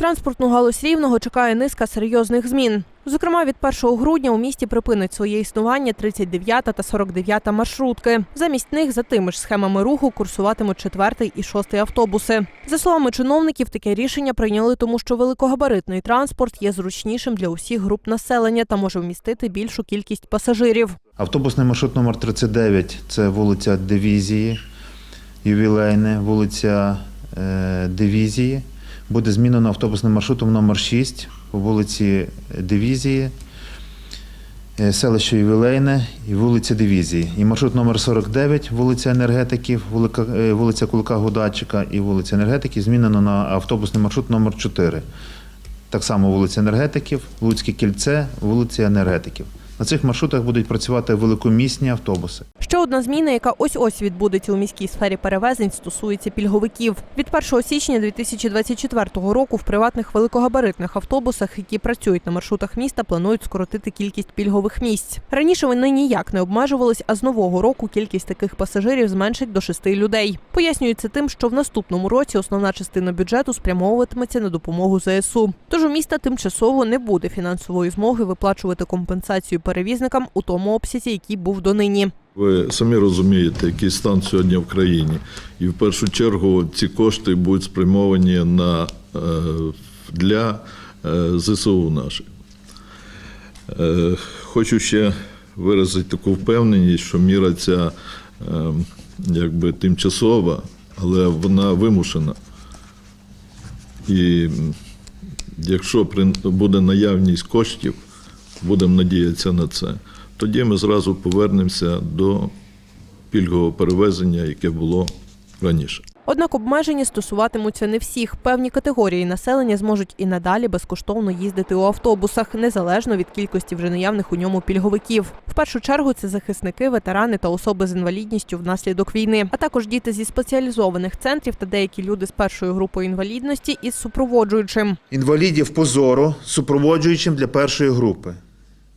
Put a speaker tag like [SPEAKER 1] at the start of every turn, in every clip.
[SPEAKER 1] Транспортну галузь рівного чекає низка серйозних змін. Зокрема, від 1 грудня у місті припинить своє існування 39 та 49 маршрутки. Замість них за тими ж схемами руху курсуватимуть 4 і 6 автобуси. За словами чиновників, таке рішення прийняли, тому що великогабаритний транспорт є зручнішим для усіх груп населення та може вмістити більшу кількість пасажирів.
[SPEAKER 2] Автобусний маршрут номер 39 це вулиця Дивізії, ювілейне, вулиця е, Дивізії. Буде змінено автобусним маршрутом номер 6 по вулиці Дивізії, е, селище Ювілейне і вулиця Дивізії. І маршрут номер 49, вулиця Енергетиків, е, вулиця Кулика Гудачика і вулиця Енергетиків змінено на автобусний маршрут номер 4. Так само вулиця Енергетиків, Луцьке кільце, вулиця Енергетиків. На цих маршрутах будуть працювати великомісні автобуси.
[SPEAKER 1] Ще одна зміна, яка ось ось відбудеться у міській сфері перевезень, стосується пільговиків. Від 1 січня 2024 року в приватних великогабаритних автобусах, які працюють на маршрутах міста, планують скоротити кількість пільгових місць. Раніше вони ніяк не обмежувались, а з нового року кількість таких пасажирів зменшить до шести людей. Пояснюється тим, що в наступному році основна частина бюджету спрямовуватиметься на допомогу ЗСУ. Тож у міста тимчасово не буде фінансової змоги виплачувати компенсацію перевізникам у тому обсязі, який був донині.
[SPEAKER 3] Ви самі розумієте, який стан сьогодні в країні. І в першу чергу ці кошти будуть спрямовані на, е, для е, ЗСУ наших. Е, Хочу ще виразити таку впевненість, що міра ця е, якби тимчасова, але вона вимушена. І якщо буде наявність коштів, будемо надіятися на це, тоді ми зразу повернемося до пільгового перевезення, яке було раніше.
[SPEAKER 1] Однак обмеження стосуватимуться не всіх. Певні категорії населення зможуть і надалі безкоштовно їздити у автобусах, незалежно від кількості вже наявних у ньому пільговиків. В першу чергу це захисники, ветерани та особи з інвалідністю внаслідок війни, а також діти зі спеціалізованих центрів та деякі люди з першою групою інвалідності із супроводжуючим.
[SPEAKER 2] Інвалідів по зору, супроводжуючим для першої групи,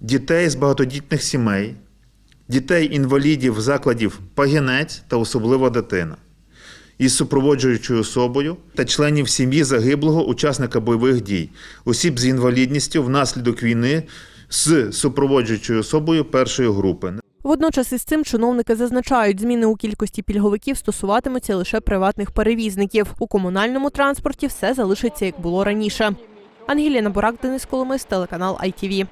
[SPEAKER 2] дітей з багатодітних сімей, дітей-інвалідів закладів пагінець та особлива дитина. Із супроводжуючою особою та членів сім'ї загиблого учасника бойових дій, осіб з інвалідністю внаслідок війни з супроводжуючою особою першої групи.
[SPEAKER 1] Водночас із цим чиновники зазначають, зміни у кількості пільговиків стосуватимуться лише приватних перевізників. У комунальному транспорті все залишиться як було раніше. Ангеліна Бурак, Денис Коломис, телеканал ITV.